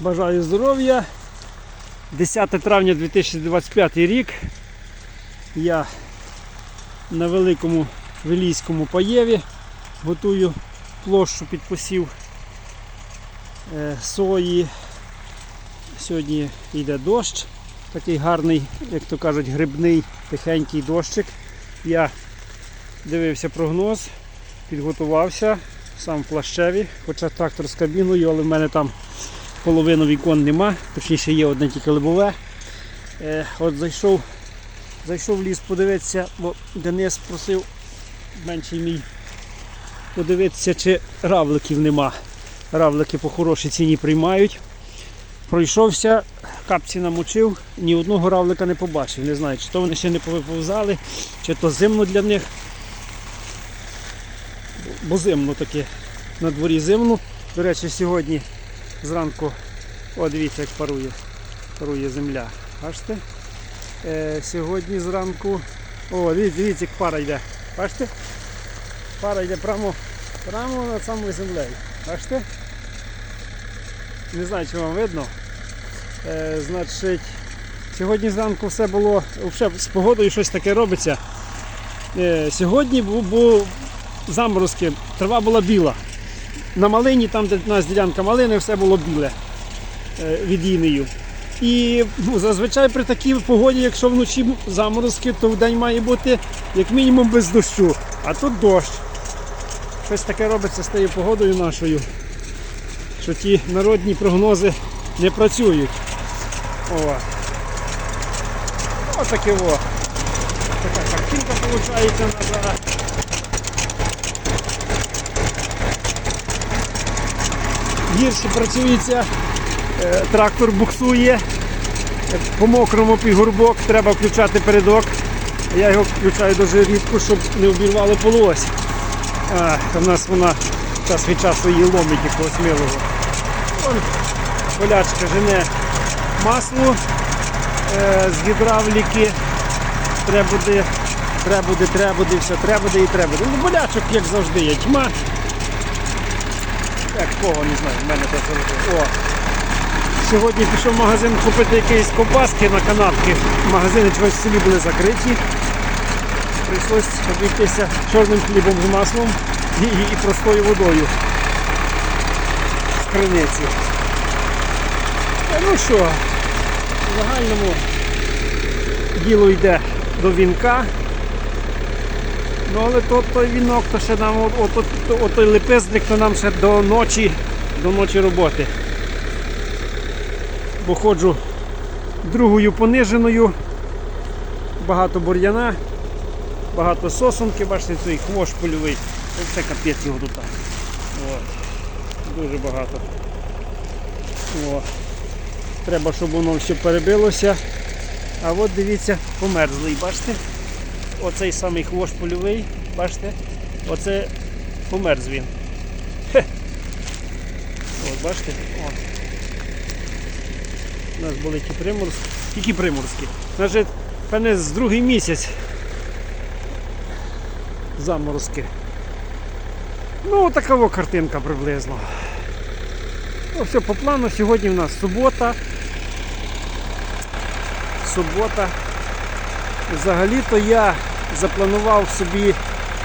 Бажаю здоров'я. 10 травня 2025 рік. Я на великому Вилійському паєві готую площу під посів е, сої. Сьогодні йде дощ, такий гарний, як то кажуть, грибний, тихенький дощик. Я дивився прогноз, підготувався, сам в плащеві, хоча трактор з кабіною, але в мене там половину вікон нема, точніше є одне тільки лобове. Е, от зайшов, зайшов в ліс подивитися, бо Денис просив менший мій подивитися, чи равликів нема. Равлики по хорошій ціні приймають. Пройшовся, капці намочив, ні одного равлика не побачив. Не знаю, чи то вони ще не повиповзали, чи то зимно для них. Бо зимно таке. На дворі зимно. До речі, сьогодні зранку, о, дивіться, як парує, парує земля. Бачите? Е, сьогодні зранку. О, дивіться, дивіться, як пара йде. Бачите? Пара йде прямо, прямо над самою землею. Бачите? Не знаю, чи вам видно. Е, значить, сьогодні зранку все було, взагалі з погодою щось таке робиться. Е, сьогодні був, був заморозки, трава була біла. На малині, там, де у нас ділянка малини, все було біле е, від інею. І ну, зазвичай при такій погоді, якщо вночі заморозки, то в день має бути як мінімум без дощу. А тут дощ. Щось таке робиться з тією погодою нашою, що ті народні прогнози не працюють. О. Ось таке о. Така картинка виходить на зараз. Гірше працюється, е, трактор буксує, по мокрому пігурбок, треба включати передок. Я його включаю дуже рідко, щоб не обірвало полось. У нас вона час від часу її ломить якогось милого. Вон полячка жене масло е, з гідравліки. Треба буде, треба буде, треба буде, все, треба буде і треба буде. Ну, болячок, як завжди, є тьма. Як кого, не знаю, в мене. О. Сьогодні пішов в магазин купити якісь ковбаски на канапки. Магазини чогось в селі були закриті. Прийшлось обійтися чорним хлібом з маслом і, і, і простою водою з криниці. Ну що, в загальному діло йде до вінка. Ну але то той вінок, то ще нам от, от, то нам ще до ночі, до ночі роботи. Бо ходжу другою пониженою, багато бур'яна, багато сосунки, бачите, той хвощ польовий. Це капець його тут. От. Дуже багато. О. Треба, щоб воно все перебилося. А от дивіться, померзлий, бачите? Оцей самий хвощ польовий, бачите? Оце померз він. Хе. От, бачите? От. У нас були ті приморські. Які приморські? Значить, певне з другий місяць заморозки. Ну, така картинка приблизно. Ну, все по плану. Сьогодні в нас субота. Субота. Взагалі-то я запланував собі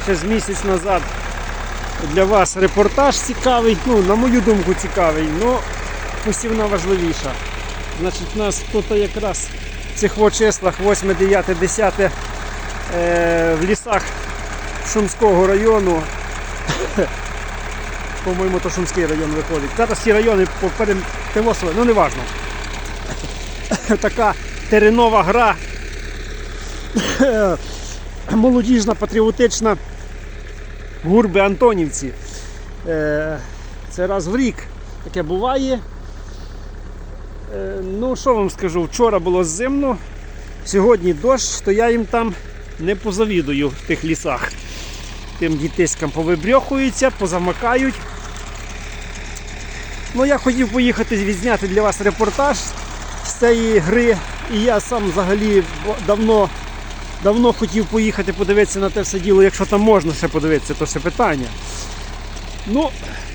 ще з місяць назад для вас репортаж цікавий, ну, на мою думку, цікавий, але посівна важливіша. Значить, у нас тут якраз в цих числах 8, 9, 10 е, в лісах Шумського району. По-моєму, то Шумський район виходить. Зараз ці райони поперемтивосили, ну не важно. Така теренова гра. Молодіжна, патріотична гурби Антонівці. Е, Це раз в рік таке буває. Е, Ну, що вам скажу, вчора було зимно, сьогодні дощ, то я їм там не позавідую в тих лісах. Тим дітиськам повибрьохуються, позамакають. Ну, я хотів поїхати відзняти для вас репортаж з цієї гри. І я сам взагалі давно, давно хотів поїхати подивитися на те все діло, якщо там можна ще подивитися, то ще питання. Ну,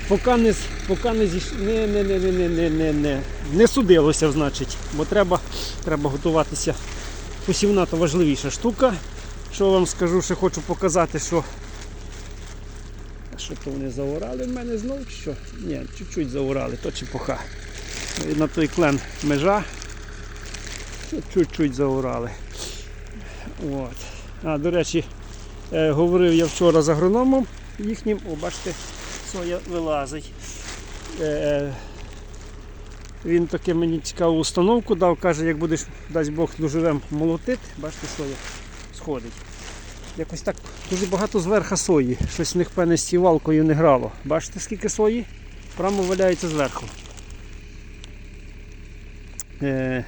поки не поки не, зіш... не, не, не, не, не, не, не, не судилося, значить, бо треба треба готуватися. Посівна то важливіша штука. Що вам скажу, ще хочу показати, що що то вони заурали в мене знову чи що? Ні, чуть-чуть заорали, то чепуха. На той клен межа. Чуть-чуть заурали. От. А, до речі, е, говорив я вчора з агрономом їхнім, о, бачите, соя вилазить. Е, він таке мені цікаву установку дав, каже, як будеш, дасть Бог, доживем молотити, бачите, соя сходить. Якось так дуже багато зверха сої. Щось в них певне з сівалкою не грало. Бачите, скільки сої? Прямо валяється зверху. Е,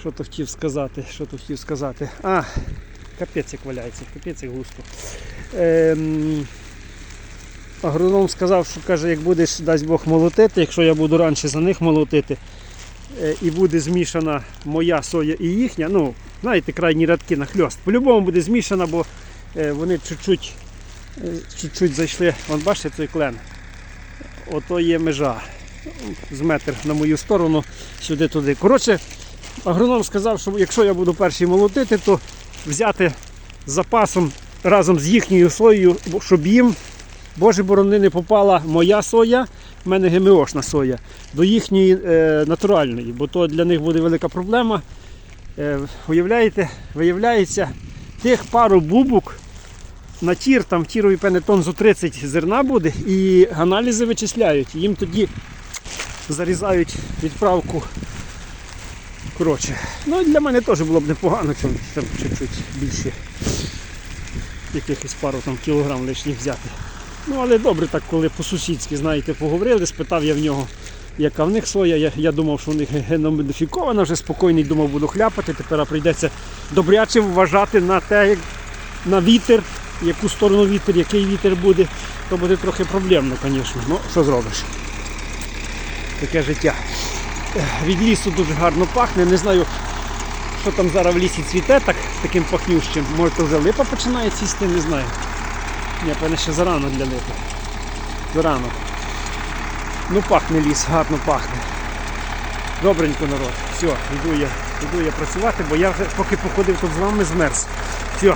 що то хотів сказати? Що то хотів сказати? А, капець як валяється, капець як густо. Ем, агроном сказав, що каже, як будеш, дасть Бог молотити, якщо я буду раніше за них молотити, е, і буде змішана моя соя і їхня, ну, знаєте, крайні рядки на хльост. По-любому буде змішана, бо е, вони чуть-чуть, е, чуть-чуть зайшли. Вон бачите цей клен. Ото є межа. З метр на мою сторону, сюди-туди. Коротше, агроном сказав, що якщо я буду перший молотити, то взяти запасом разом з їхньою соєю, щоб їм, боже борони, не попала моя соя, в мене ГМОшна соя, до їхньої е, натуральної, бо то для них буде велика проблема. Е, уявляєте, виявляється, тих пару бубок на тір, там тірові певне тонн зо 30 зерна буде, і аналізи вичисляють. Їм тоді зарізають відправку. Коротше, ну для мене теж було б непогано, чим там чуть-чуть більше якихось пару там кілограм лишніх взяти. Ну але добре так, коли по-сусідськи, знаєте, поговорили, спитав я в нього, яка в них соя. Я, я думав, що у них геномодифікована, вже спокійний думав, буду хляпати. Тепер прийдеться добряче вважати на те, як на вітер, яку сторону вітер, який вітер буде, то буде трохи проблемно, звісно. Ну, що зробиш? Таке життя. Від лісу дуже гарно пахне. Не знаю, що там зараз в лісі цвіте так, таким пахнющим. Може то вже липа починає цвісти, не знаю. Ні, певне ще зарано для липи. Зарано. Ну пахне ліс, гарно пахне. Добренько народ. Все, йду я, йду я працювати, бо я вже поки походив тут з вами змерз. Все,